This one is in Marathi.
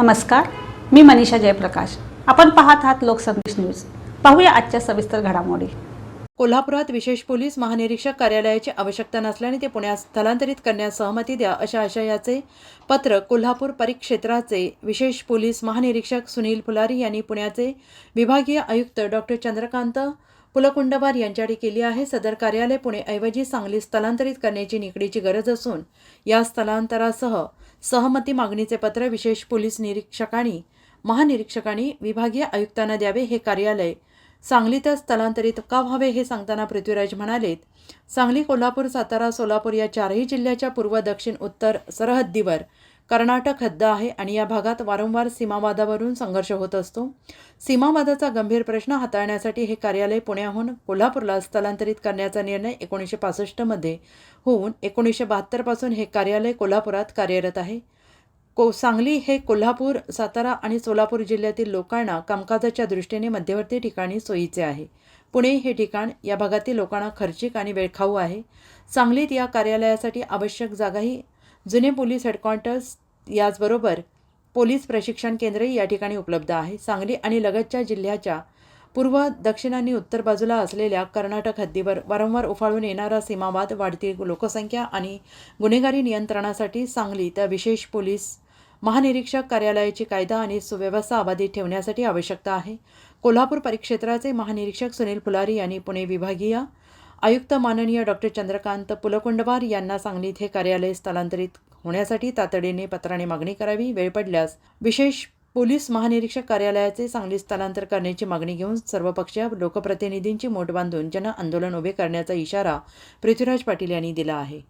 नमस्कार मी मनीषा जयप्रकाश. आपण पाहत आहात लोकसंदेश न्यूज. पाहूया आजच्या सविस्तर घडामोडी. कोल्हापुरात विशेष पोलीस महानिरीक्षक कार्यालयाची आवश्यकता नसल्याने ते पुण्यात स्थलांतरित करण्यास सहमती द्या अशा आशयाचे पत्र कोल्हापूर परिक्षेत्राचे विशेष पोलीस महानिरीक्षक सुनील फुलारी यांनी पुण्याचे विभागीय आयुक्त डॉक्टर चंद्रकांत पुलकुंडवार यांच्याकडे केली आहे. सदर कार्यालय पुणे ऐवजी सांगली स्थलांतरित करण्याची निकडीची गरज असून या स्थलांतरासह सहमती मागणीचे पत्र विशेष पोलीस निरीक्षकांनी महानिरीक्षकांनी विभागीय आयुक्तांना द्यावे हे कार्यालय सांगलीतच स्थलांतरित का व्हावे हे सांगताना पृथ्वीराज म्हणालेत सांगली कोल्हापूर सातारा सोलापूर या चारही जिल्ह्याच्या पूर्व दक्षिण उत्तर सरहद्दीवर कर्नाटक हद्द आहे आणि या भागात वारंवार सीमावादावरून संघर्ष होत असतो. सीमावादाचा गंभीर प्रश्न हाताळण्यासाठी हे कार्यालय पुण्याहून कोल्हापूरला स्थलांतरित करण्याचा निर्णय एकोणीसशे पासष्टमध्ये होऊन एकोणीसशे बहात्तरपासून हे कार्यालय कोल्हापुरात कार्यरत आहे. को सांगली हे कोल्हापूर सातारा आणि सोलापूर जिल्ह्यातील लोकांना कामकाजाच्या दृष्टीने मध्यवर्ती ठिकाणी सोयीचे आहे. पुणे हे ठिकाण या भागातील लोकांना खर्चिक आणि वेळखाऊ आहे. सांगलीत या कार्यालयासाठी आवश्यक जागाही जुने पोलीस हेडक्वार्टर्स याचबरोबर पोलीस प्रशिक्षण केंद्रही या ठिकाणी उपलब्ध आहे. सांगली आणि लगतच्या जिल्ह्याच्या पूर्व दक्षिण आणि उत्तर बाजूला असलेल्या कर्नाटक हद्दीवर वारंवार उफाळून येणारा सीमावाद वाढती लोकसंख्या आणि गुन्हेगारी नियंत्रणासाठी सांगली तर विशेष पोलीस महानिरीक्षक कार्यालयाची कायदा आणि सुव्यवस्था अबाधित ठेवण्यासाठी आवश्यकता आहे. कोल्हापूर परिक्षेत्राचे महानिरीक्षक सुनील फुलारी यांनी पुणे विभागीय आयुक्त माननीय डॉक्टर चंद्रकांत पुलकुंडवार यांना सांगली इथे कार्यालय स्थलांतरित होण्यासाठी तातडीने पत्राने मागणी करावी. वेळ पडल्यास विशेष पोलीस महानिरीक्षक कार्यालयाचे सांगली स्थलांतर करण्याची मागणी घेऊन सर्वपक्षीय लोकप्रतिनिधींची मोठ बांधून जन आंदोलन उभे करण्याचा इशारा पृथ्वीराज पाटील यांनी दिला आहे.